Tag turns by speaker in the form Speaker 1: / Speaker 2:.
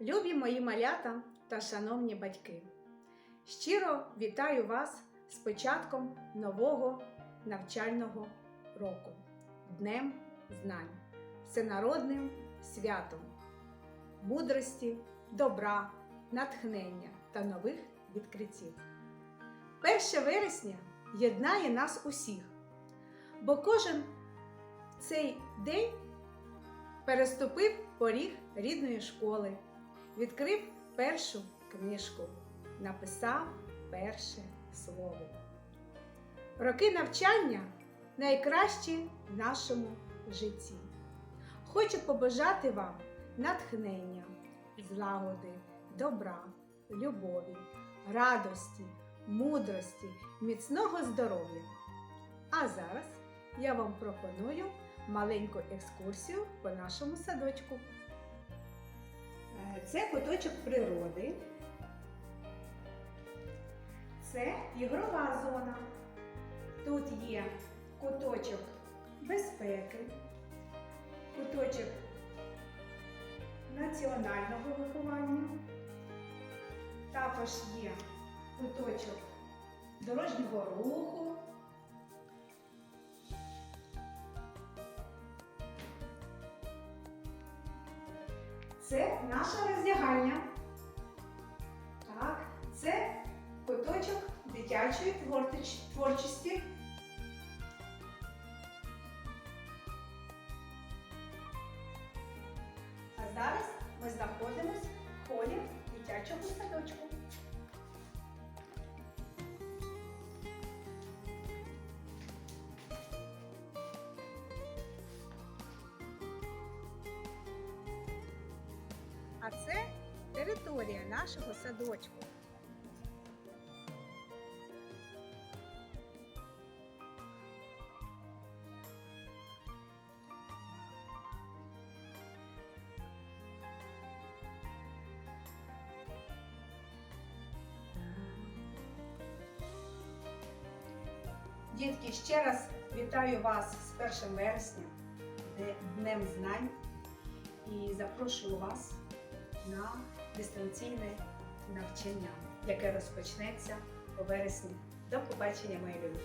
Speaker 1: Любі мої малята та шановні батьки! Щиро вітаю вас з початком нового навчального року, Днем Знань, всенародним святом, мудрості, добра, натхнення та нових відкриттів. 1 вересня єднає нас усіх, бо кожен цей день переступив поріг рідної школи, відкрив першу книжку, написав перше слово. Роки навчання найкращі в нашому житті. Хочу побажати вам натхнення, злагоди, добра, любові, радості, мудрості, міцного здоров'я. А зараз я вам пропоную маленьку екскурсію по нашому садочку. Це куточок природи. Це ігрова зона. Тут є куточок безпеки, куточок національного виховання. Також є куточок дорожнього руху. Це наша роздягальня. Так, це куточок дитячої творчості. А зараз ми знаходимося в холі дитячого А це територія нашого садочку. Дітки, ще раз вітаю вас з 1 вересня, Днем знань, і запрошую вас на дистанційне навчання, яке розпочнеться у вересні. До побачення, мої любі!